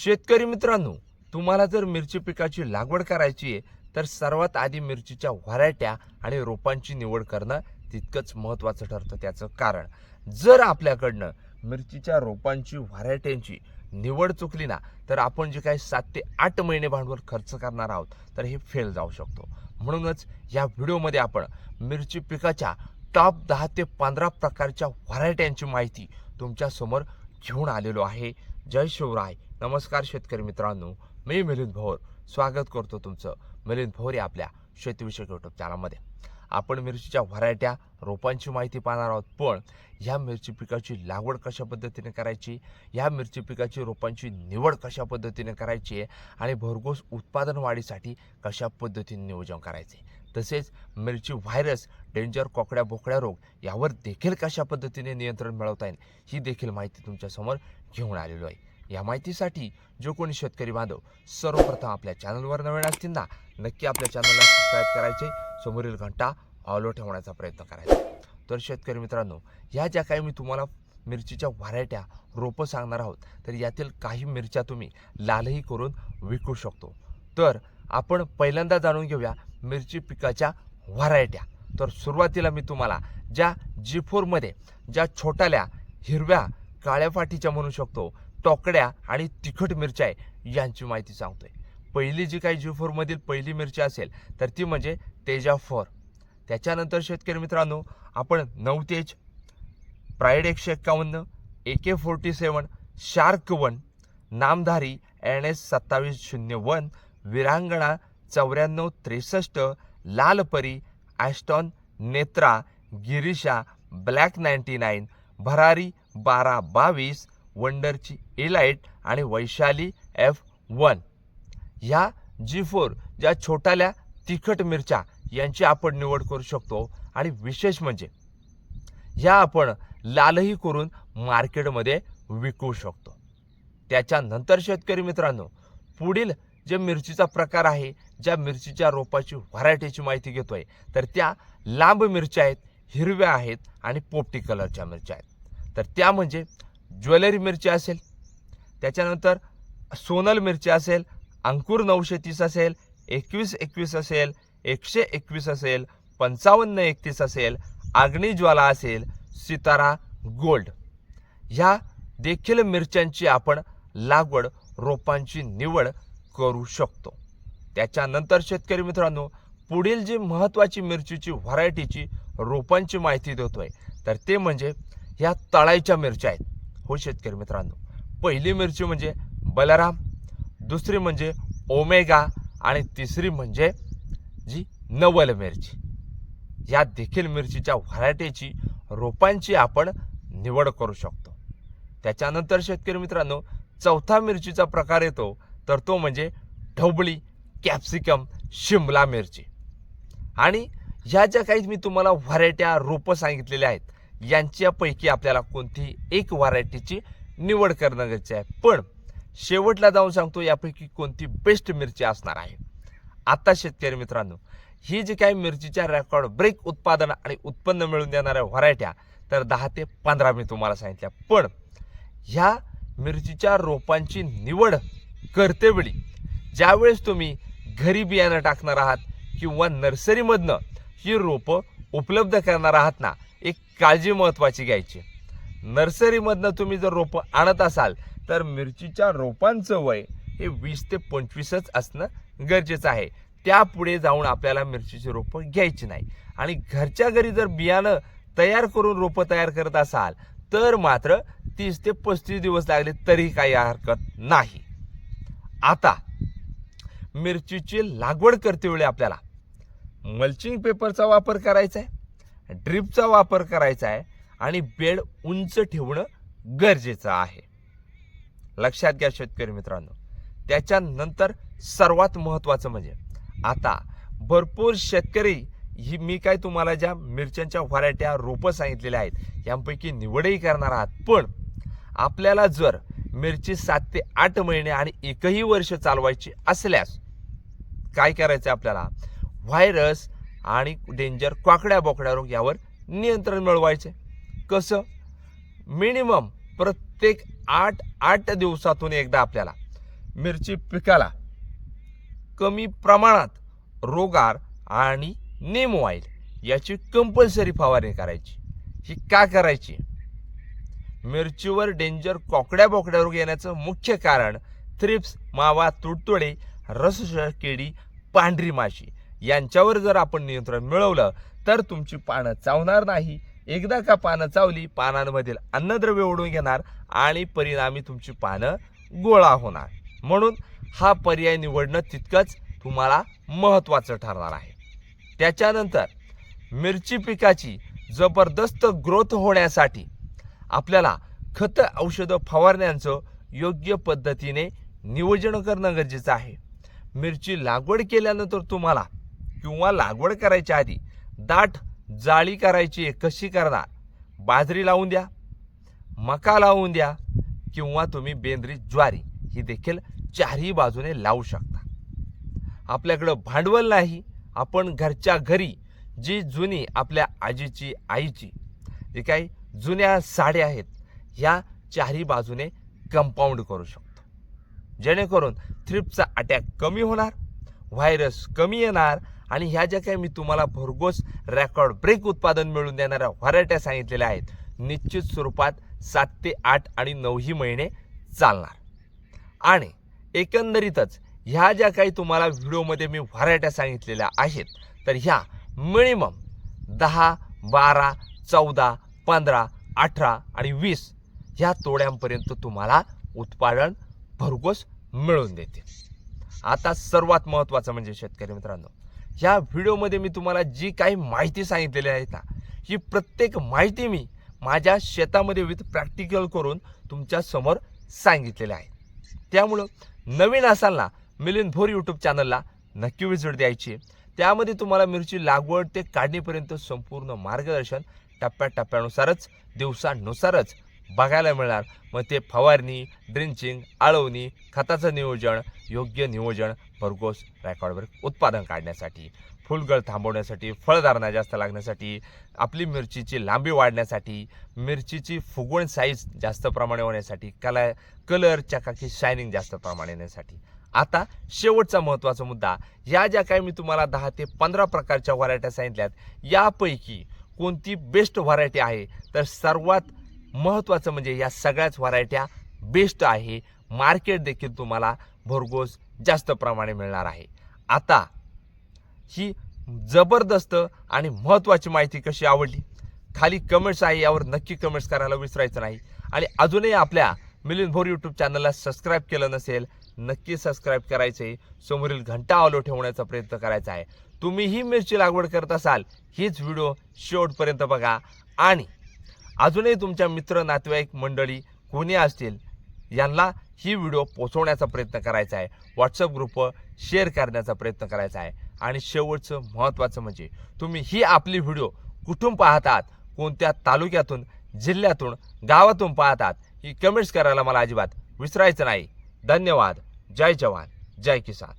शेतकरी मित्रांनो तुम्हाला जर मिरची पिकाची लागवड करायची आहे तर सर्वात आधी मिरचीच्या व्हरायट्या आणि रोपांची निवड करणं तितकंच महत्त्वाचं ठरतं त्याचं कारण. जर आपल्याकडनं मिरचीच्या रोपांची व्हरायट्यांची निवड चुकली ना तर आपण जे काही सात ते आठ महिने भांडवल खर्च करणार आहोत तर हे फेल जाऊ शकतो. म्हणूनच या व्हिडिओमध्ये आपण मिरची पिकाच्या टॉप दहा ते पंधरा प्रकारच्या व्हरायट्यांची माहिती तुमच्यासमोर घेऊन आलेलो आहे. जय शिवराय. नमस्कार शेतकरी मित्रांनो मी मिलिंद भोर. स्वागत करतो तुमचं मिलिंद भोर या आपल्या शेतीविषयक युट्यूब चॅनलमध्ये आपण मिरचीच्या व्हरायट्या रोपांची माहिती पाहणार आहोत पण ह्या मिरची पिकाची लागवड कशा पद्धतीने करायची ह्या मिरची पिकाची रोपांची निवड कशा पद्धतीने करायची आहे आणि भरघोस उत्पादन वाढीसाठी कशा पद्धतीने नियोजन करायचे. तसेच मिरची व्हायरस डेंजर कोकड्या बोकड्या रोग यावर देखील कशा पद्धतीने नियंत्रण मिळवता येईल ही देखील माहिती तुमच्यासमोर घेऊन आलेलो आहे. या माहितीसाठी जो कोणी शेतकरी बांधव सर्वप्रथम आपल्या चॅनलवर नवीन असतील ना नक्की आपल्या चॅनलला सबस्क्राईब करायचे. समोरील घंटा ऑलो ठेवण्याचा प्रयत्न करायचा. तर शेतकरी मित्रांनो ह्या ज्या काही मी तुम्हाला मिरचीच्या व्हरायट्या रोपं सांगणार आहोत तर यातील काही मिरच्या तुम्ही लालही करून विकू शकतो. तर आपण पहिल्यांदा जाणून घेऊया मिरची पिकाच्या व्हरायट्या. तर सुरुवातीला मी तुम्हाला ज्या जी फोरमध्ये ज्या छोट्याल्या हिरव्या काळ्या फाटीच्या म्हणू शकतो टोकड्या आणि तिखट मिरच्या आहे यांची माहिती सांगतोय. पहिली जी काही जी फोरमधील पहिली मिरची असेल तर ती म्हणजे तेजा फोर त्याच्यानंतर शेतकरी मित्रांनो आपण नऊ तेज प्राईड एकशे एक्कावन्न A K forty seven shark one Namdhari N S सत्तावीस शून्य वन विरांगणा चौऱ्याण्णव त्रेसष्ट Lalpari Aston Netra Girisha black ninety nine Bharari बारा बावीस वंडरची एलाईट आणि वैशाली एफ वन. ह्या जी फोर ज्या छोट्याल्या तिखट मिरच्या यांची आपण निवड करू शकतो. आणि विशेष म्हणजे ह्या आपण लालही करून मार्केटमध्ये विकू शकतो. त्याच्यानंतर शेतकरी मित्रांनो पुढील जे मिरचीचा प्रकार आहे ज्या मिरचीच्या रोपाची व्हरायटीची माहिती घेतोय तर त्या लांब मिरच्या आहेत हिरव्या आहेत आणि पोपटी कलरच्या मिरच्या आहेत. तर त्या म्हणजे ज्वेलरी मिरची असेल त्याच्यानंतर सोनल मिरची असेल अंकुर नऊशे तीस असेल एकवीस एकवीस असेल एकशे एकवीस असेल पंचावन्न एकतीस असेल अग्निज्वाला असेल सितारा गोल्ड. ह्या देखील मिरच्यांची आपण लागवड रोपांची निवड करू शकतो. त्याच्यानंतर शेतकरी मित्रांनो पुढील जी महत्त्वाची मिरचीची व्हरायटीची रोपांची माहिती देतो आहे तर ते म्हणजे ह्या तळाईच्या मिरच्या आहेत. हो शेतकरी मित्रांनो. पहिली मिरची म्हणजे बलराम दुसरी म्हणजे ओमेगा आणि तिसरी म्हणजे जी नवल मिरची. या देखील मिरचीच्या व्हरायटीची रोपांची आपण निवड करू शकतो. त्याच्यानंतर शेतकरी मित्रांनो चौथा मिरचीचा प्रकार येतो तर तो म्हणजे ढोबळी कॅप्सिकम शिमला मिरची. आणि ह्या ज्या काही मी तुम्हाला व्हरायट्या रोपं सांगितलेल्या आहेत यांच्यापैकी आपल्याला कोणतीही एक व्हरायटीची निवड करणं गरजेचं आहे. पण शेवटला जाऊन सांगतो यापैकी कोणती बेस्ट मिरची असणार आहे. आता शेतकरी मित्रांनो ही जी काही मिरचीच्या रेकॉर्ड ब्रेक उत्पादन आणि उत्पन्न मिळवून देणाऱ्या व्हरायट्या तर दहा ते पंधरा मी तुम्हाला सांगितल्या. पण ह्या मिरचीच्या रोपांची निवड करतेवेळी ज्यावेळेस तुम्ही घरी बियाणं टाकणार आहात किंवा नर्सरीमधनं ही रोपं उपलब्ध करणार आहात ना एक काळजी महत्त्वाची घ्यायची. नर्सरीमधनं तुम्ही जर रोपं आणत असाल तर मिरचीच्या रोपांचं वय हे वीस ते पंचवीसच असणं गरजेचं आहे. त्यापुढे जाऊन आपल्याला मिरचीची रोपं घ्यायची नाही. आणि घरच्या घरी जर बियाणं तयार करून रोपं तयार करत असाल तर मात्र तीस ते पस्तीस दिवस लागले तरी काही हरकत नाही. आता मिरचीची लागवड करते वेळी आपल्याला मल्चिंग पेपरचा वापर करायचा आहे ड्रिपचा वापर करायचा आहे आणि बेड उंच ठेवणं गरजेचं आहे. लक्षात घ्या शेतकरी मित्रांनो त्याच्यानंतर सर्वात महत्त्वाचं म्हणजे आता भरपूर शेतकरी ही मी काय तुम्हाला ज्या मिरच्यांच्या व्हरायट्या रोपं सांगितलेल्या आहेत यांपैकी निवडही करणार आहात. पण आपल्याला जर मिरची सात ते आठ महिने आणि एकही वर्ष चालवायची असल्यास काय करायचं आपल्याला? व्हायरस आणि डेंजर काकड्या बोकड्या रोग यावर नियंत्रण मिळवायचे. कसं? मिनिमम प्रत्येक आठ आठ दिवसातून एकदा आपल्याला मिरची पिकाला कमी प्रमाणात रोगार आणि नेम ऑइल याची कंपल्सरी फवारणी करायची. ही का करायची? मिरचीवर डेंजर कोकड्या बोकड्या रोग येण्याचं मुख्य कारण थ्रिप्स मावा तुडतुडे रसशळ केडी पांढरी माशी यांच्यावर जर आपण नियंत्रण मिळवलं तर तुमची पानं चावणार नाही. एकदा का पानं चावली पानांमधील अन्नद्रव्य ओढून घेणार आणि परिणामी तुमची पानं गोळा होणार. म्हणून हा पर्याय निवडणं तितकंच तुम्हाला महत्त्वाचं ठरणार आहे. त्याच्यानंतर मिरची पिकाची जबरदस्त ग्रोथ होण्यासाठी आपल्याला खत औषधं फवारण्यांचं योग्य पद्धतीने नियोजन करणं गरजेचं आहे. मिरची लागवड केल्यानंतर तुम्हाला किंवा लागवड करायच्या आधी दाट जाळी करायची आहे कशी करणार? बाजरी लावून द्या मका लावून द्या किंवा तुम्ही बेंद्री ज्वारी ही देखील चारही बाजूने लावू शकता. आपल्याकडं भांडवल नाही. आपण घरच्या घरी जी जुनी आपल्या आजीची आईची जे काही जुन्या साड्या आहेत ह्या चारही बाजूने कंपाऊंड करू शकतो. जेणेकरून थ्रिपचा अटॅक कमी होणार व्हायरस कमी येणार आणि ह्या ज्या काही मी तुम्हाला भरघोस रेकॉर्ड ब्रेक उत्पादन मिळवून देणाऱ्या व्हरायट्या सांगितलेल्या आहेत निश्चित स्वरूपात सात ते आठ आणि नऊही महिने चालणार. आणि एकंदरीतच ह्या ज्या काही तुम्हाला व्हिडिओमध्ये मी व्हरायट्या सांगितलेल्या आहेत तर ह्या मिनिमम दहा बारा चौदा पंधरा अठरा आणि वीस ह्या तोड्यांपर्यंत तुम्हाला उत्पादन भरघोस मिळून देते आता सर्वात महत्त्वाचं म्हणजे शेतकरी मित्रांनो ह्या व्हिडिओमध्ये मी तुम्हाला जी काही माहिती सांगितलेली आहे ना ही प्रत्येक माहिती मी माझ्या शेतामध्ये विथ प्रॅक्टिकल करून तुमच्यासमोर समोर आहे. त्यामुळं नवीन असाल ना मिलिंद भोर यूट्यूब चॅनलला नक्की विजट द्यायची. त्यामध्ये तुम्हाला मिरची लागवड ते काढणीपर्यंत संपूर्ण मार्गदर्शन टप्प्याटप्प्यानुसारच दिवसानुसारच बघायला मिळणार. मग ते फवारणी ड्रिंचिंग आळवणी खताचं नियोजन योग्य नियोजन भरघोस रेकॉर्डवर उत्पादन काढण्यासाठी फुलगळ थांबवण्यासाठी फळधारणा जास्त लागण्यासाठी आपली मिरचीची लांबी वाढण्यासाठी मिरचीची फुगवण साईज जास्त प्रमाणे होण्यासाठी कला कलर चकाकी शायनिंग जास्त प्रमाणे येण्यासाठी आता शेवटचा महत्त्वाचा मुद्दा या ज्या काही मी तुम्हाला दहा ते पंधरा प्रकारच्या व्हरायट्या सांगितल्यात यापैकी कोणती बेस्ट व्हरायटी आहे? तर सर्वात महत्त्वाचं म्हणजे या सगळ्याच व्हरायट्या बेस्ट आहे. मार्केट देखील तुम्हाला भरघोस जास्त प्रमाणे मिळणार आहे. आता ही जबरदस्त आणि महत्त्वाची माहिती कशी आवडली? खाली कमेंट्स आहे यावर नक्की कमेंट्स करायला विसरायचं नाही. आणि अजूनही आपल्या मिलिंद भोर यूट्यूब चॅनलला सबस्क्राईब केलं नसेल नक्की सबस्क्राईब करायचं आहे. समोरील घंटा ऑलो ठेवण्याचा प्रयत्न करायचा आहे. तुम्हीही मिरची लागवड करत असाल हीच व्हिडिओ शेवटपर्यंत बघा. आणि अजूनही तुमच्या मित्र नातेवाईक मंडळी कोणी असतील यांना ही व्हिडिओ पोचवण्याचा प्रयत्न करायचा आहे. व्हॉट्सअप ग्रुपवर शेअर करण्याचा प्रयत्न करायचा आहे. आणि शेवटचं महत्त्वाचं म्हणजे तुम्ही ही आपली व्हिडिओ कुठून पाहतात कोणत्या तालुक्यातून जिल्ह्यातून गावातून पाहतात ही कमेंट्स करायला मला अजिबात विसरायचं नाही. धन्यवाद. जय जवान. जय किसान.